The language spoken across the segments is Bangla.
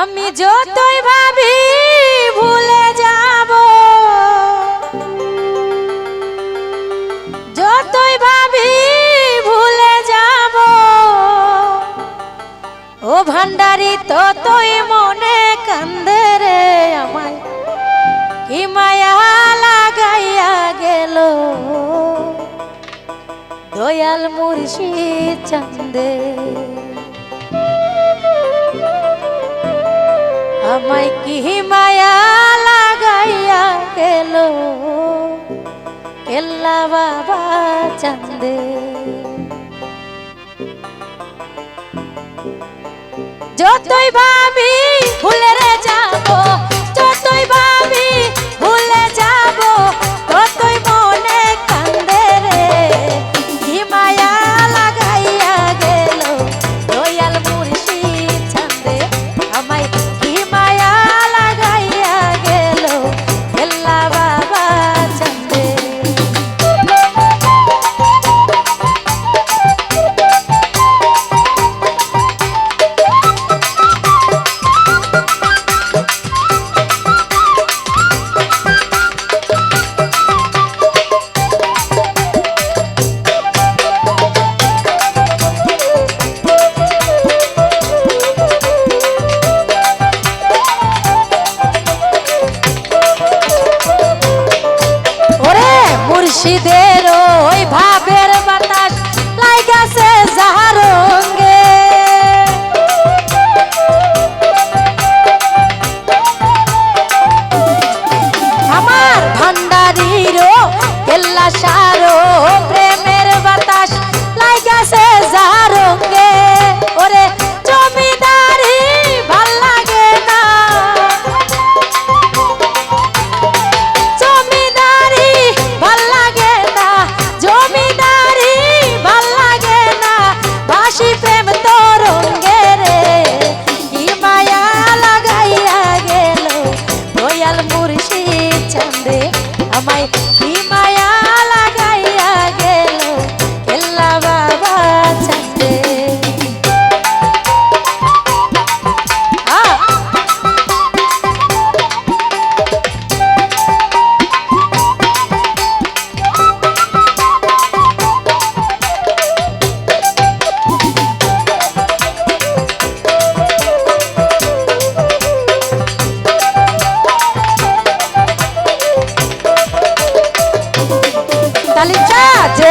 আমি যতই ভাবি ভুলে যাব। যতই ভাবি ভুলে যাব। ও ভান্ডারি, ততই মনে কান্দে রে আমায়। কি মায়া লাগাইয়া গেল। দয়াল মুর্শি চন্দে। আমায় কি মায়া লাগাইয়া গেল? কেল্লা বাবা চাঁদে যতই ভাবি ভুলে যাব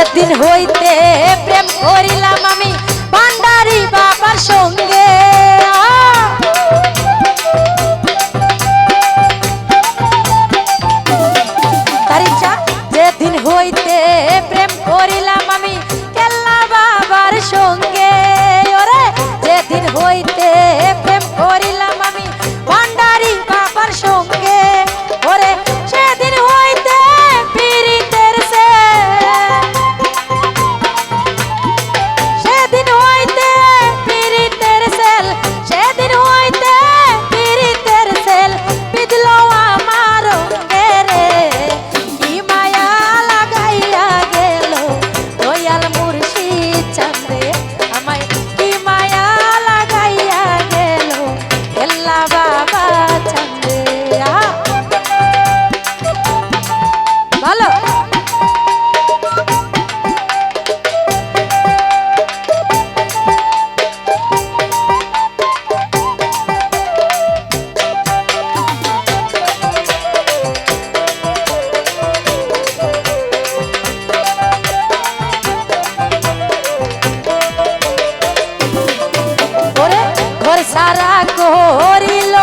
সেদিন হইতে প্রেম করিলাম আমি ভান্ডারি বাবার সঙ্গে সারা করিল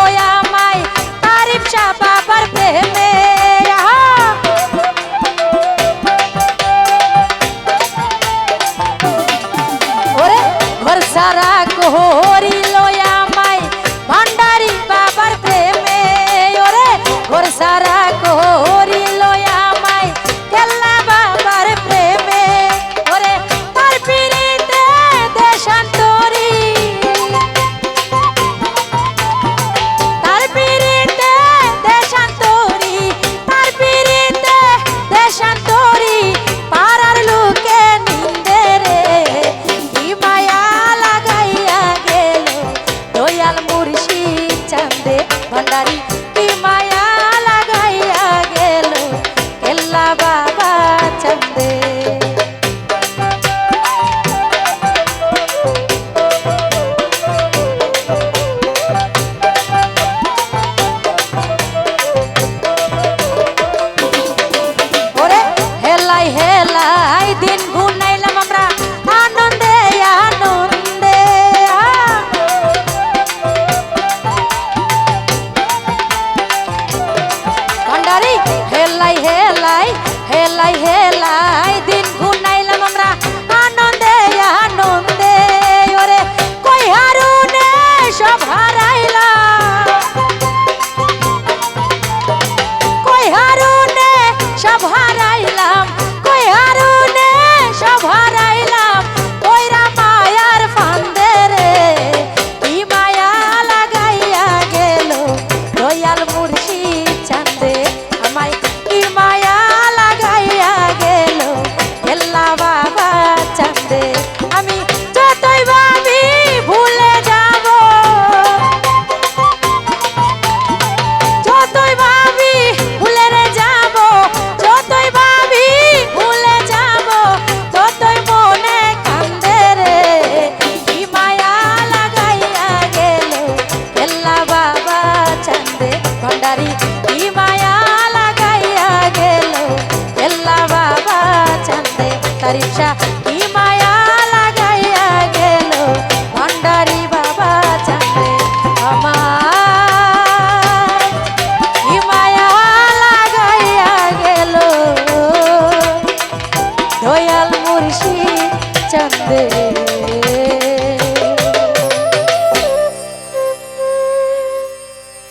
Arisha.